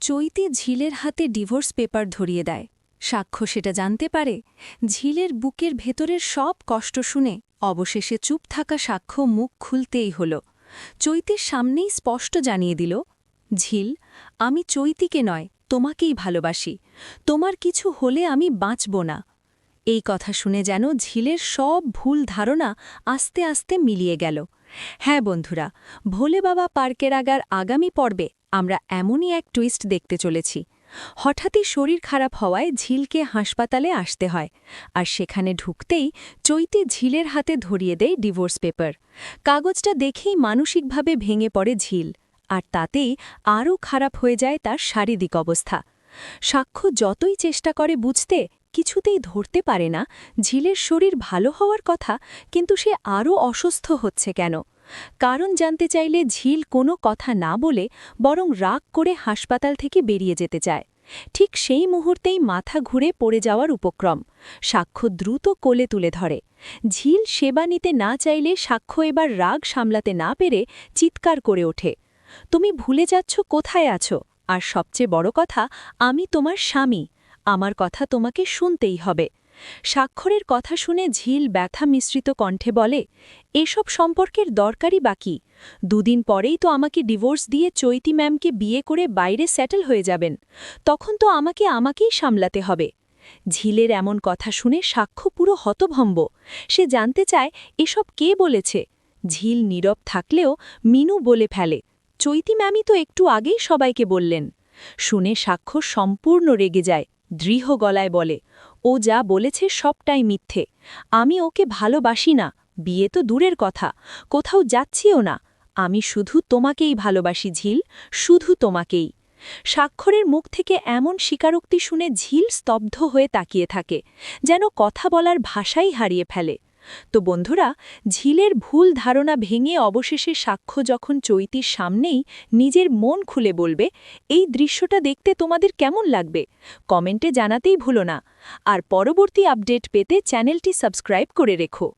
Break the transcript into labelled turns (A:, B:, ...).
A: চৈতি ঝিলের হাতে divorce paper ধরিয়ে দেয়। সাক্ষ্য সেটা জানতে পারে, ঝিলের বুকের ভেতরের সব কষ্ট শুনে অবশেষে চুপ থাকা সাক্ষ্য মুখ খুলতেই হল। চৈতির সামনেই স্পষ্ট জানিয়ে দিল, ঝিল, আমি চৈতিকে নয়, তোমাকেই ভালোবাসি। তোমার কিছু হলে আমি বাঁচব না। এই কথা শুনে যেন ঝিলের সব ভুল ধারণা আস্তে আস্তে মিলিয়ে গেল। হ্যাঁ বন্ধুরা, ভোলে বাবা পার্কের আগার আগামী পর্বে আমরা এমনই এক টুইস্ট দেখতে চলেছি। হঠাৎই শরীর খারাপ হওয়ায় ঝিলকে হাসপাতালে আসতে হয় আর সেখানে ঢুকতেই চৈতি ঝিলের হাতে ধরিয়ে দেয় ডিভোর্স পেপার কাগজটা দেখেই মানসিকভাবে ভেঙে পড়ে ঝিল আর তাতেই আরও খারাপ হয়ে যায় তার শারীরিক অবস্থা। সাক্ষ্য যতই চেষ্টা করে বুঝতে, কিছুতেই ধরতে পারে না, ঝিলের শরীর ভালো হওয়ার কথা, কিন্তু সে আরও অসুস্থ হচ্ছে কেন? কারণ জানতে চাইলে ঝিল কোনো কথা না বলে বরং রাগ করে হাসপাতাল থেকে বেরিয়ে যেতে চায়। ঠিক সেই মুহূর্তেই মাথা ঘুরে পড়ে যাওয়ার উপক্রম। সাক্ষ্য দ্রুত কোলে তুলে ধরে। ঝিল সেবা নিতে না চাইলে সাক্ষ্য এবার রাগ সামলাতে না পেরে চিৎকার করে ওঠে। তুমি ভুলে যাচ্ছ, কোথায় আছো? আর সবচেয়ে বড় কথা, আমি তোমার স্বামী। আমার কথা তোমাকে শুনতেই হবে। স্বাক্ষরের কথা শুনে ঝিল ব্যথা মিশ্রিত কণ্ঠে বলে, এসব সম্পর্কের দরকারই বাকি দুদিন পরেই তো আমাকে ডিভোর্স দিয়ে চৈতি ম্যামকে বিয়ে করে বাইরে সেটেল হয়ে যাবেন। তখন তো আমাকে আমাকেই সামলাতে হবে। ঝিলের এমন কথা শুনে সাক্ষ্য পুরো হতভম্ব। সে জানতে চায়, এসব কে বলেছে? ঝিল নীরব থাকলেও মিনু বলে ফেলে, চৈতি ম্যামই তো একটু আগেই সবাইকে বললেন। শুনে সাক্ষ্য সম্পূর্ণ রেগে যায়, দৃঢ় গলায় বলে ও যা বলেছে সবটাই মিথ্যে। আমি ওকে ভালোবাসি না, বিয়ে তো দূরের কথা, কোথাও যাচ্ছিও না। আমি শুধু তোমাকেই ভালোবাসি, ঝিল, শুধু তোমাকেই। স্বাক্ষরের মুখ থেকে এমন স্বীকারোক্তি শুনে ঝিল স্তব্ধ হয়ে তাকিয়ে থাকে, যেন কথা বলার ভাষাই হারিয়ে ফেলে। তো বন্ধুরা, ঝিলের ভুল ধারণা ভেঙে অবশেষে সাক্ষ্য যখন চৈতির সামনেই নিজের মন খুলে বলবে, এই দৃশ্যটা দেখতে তোমাদের কেমন লাগবে? কমেন্টে জানাতেই ভুলো না। আর পরবর্তী আপডেট পেতে চ্যানেলটি সাবস্ক্রাইব করে রেখো।